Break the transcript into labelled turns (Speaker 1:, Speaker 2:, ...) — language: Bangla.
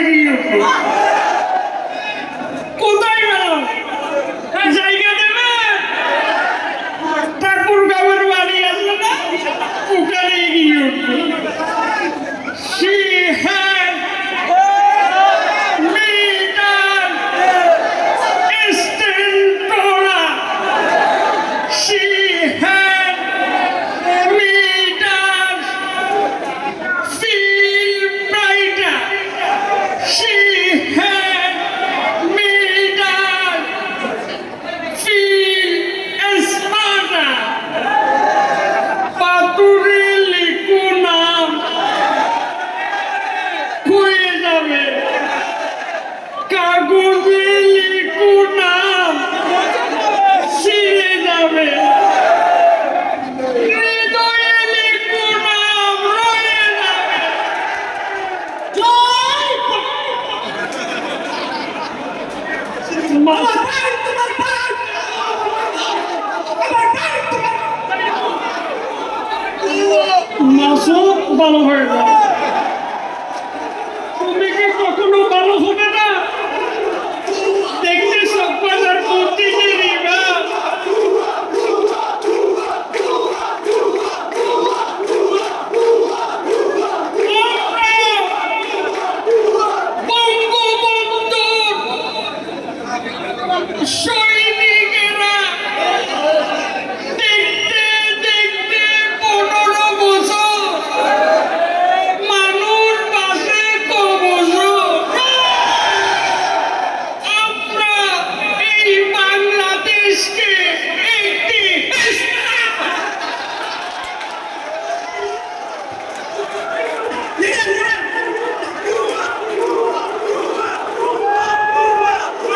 Speaker 1: Hallelujah. পান ভালো হয়ে যাবে